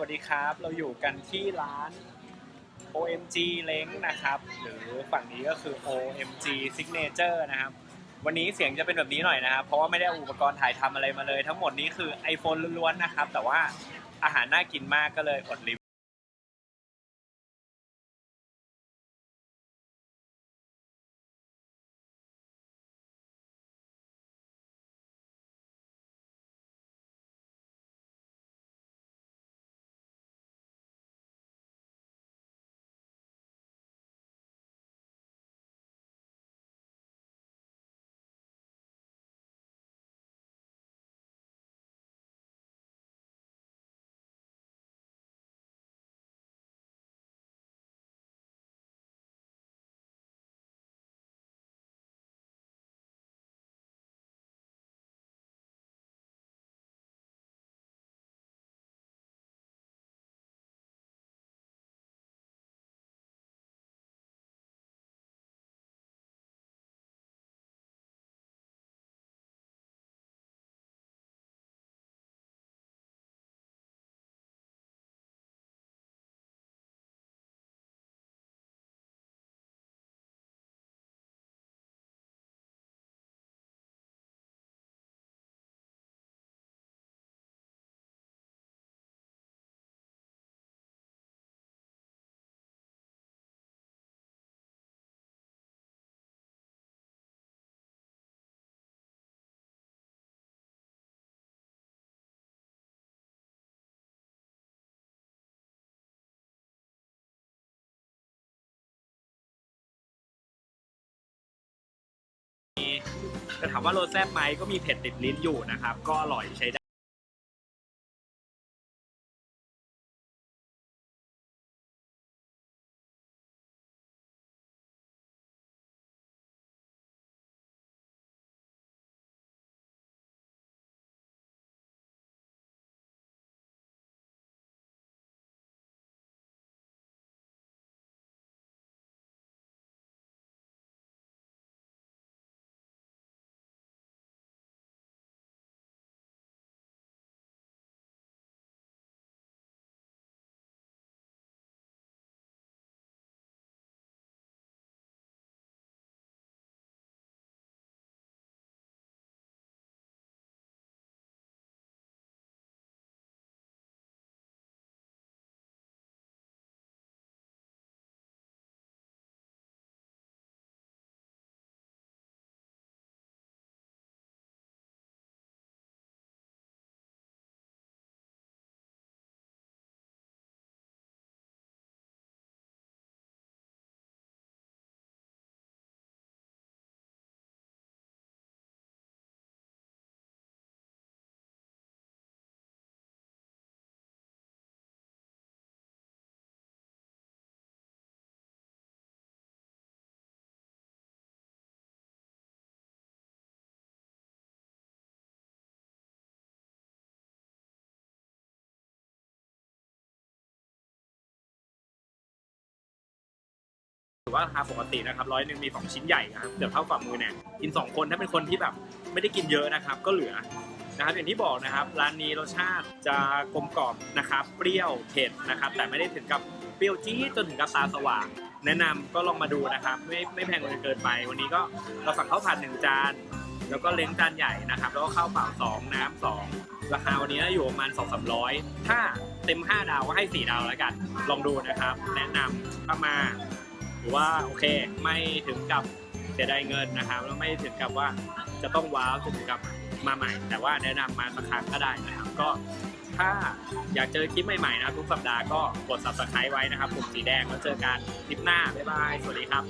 วัสดีครับ เราอยู่กันที่ร้าน OMG เล้งนะครับ หรือฝั่งนี้ก็คือ OMG Signature นะครับ วันนี้เสียงจะเป็นแบบนี้หน่อยนะครับ เพราะว่าไม่ได้อาอุปกรณ์ถ่ายทำอะไรมาเลย ทั้งหมดนี้คือ iPhone ล้วนๆนะครับ แต่ว่าอาหารน่ากินมากก็เลยอดรี แต่ถามว่ารสแซ่บไหมก็มีเผ็ดติดลิ้นอยู่นะครับก็อร่อยใช้ได้ ถือว่าราคาปกตินะครับร้อยหนึ่งมี 2 ชิ้นใหญ่นะครับเกือบเท่าฝ่ามือเนี่ยกิน 2 คนถ้าเป็นคนที่แบบไม่ได้กินเยอะนะครับ ก็เหลือนะครับอย่างที่บอกนะครับร้านนี้รสชาติจะกลมกล่อมนะครับเปรี้ยวเผ็ดนะครับแต่ไม่ได้ถึงกับเปรี้ยวจี๊ดจนถึงกับตาสว่างแนะนำก็ลองมาดูนะครับ ไม่ไม่แพงเกินไป วันนี้ก็เราสั่งข้าวผัดหนึ่งจาน แล้วก็เล้งจานใหญ่นะครับ แล้วก็ข้าวเปล่าสองน้ำสองราคาวันนี้อยู่ประมาณ 2 3 0 0 ถ้าเต็ม 5 ดาวก็ให้ 4 ดาวแล้วกัน ลองดูนะครับ แนะนำถ้ามาือว่าโอเคไม่ถึงกับเสียดายเงินนะครับแล้วไม่ถึงกับว่าจะต้องว้าวจะถึงกับมาใหม่ แต่ว่าแนะนำมาสักครั้งก็ได้นะครับก็ถ้าอยากเจอคลิปใหม่ๆนะทุกสัปดาห์ก็กด subscribe ไว้นะครับปุ่มสีแดงแล้วเจอกันคลิปหน้าบ๊ายบายสวัสดีครับ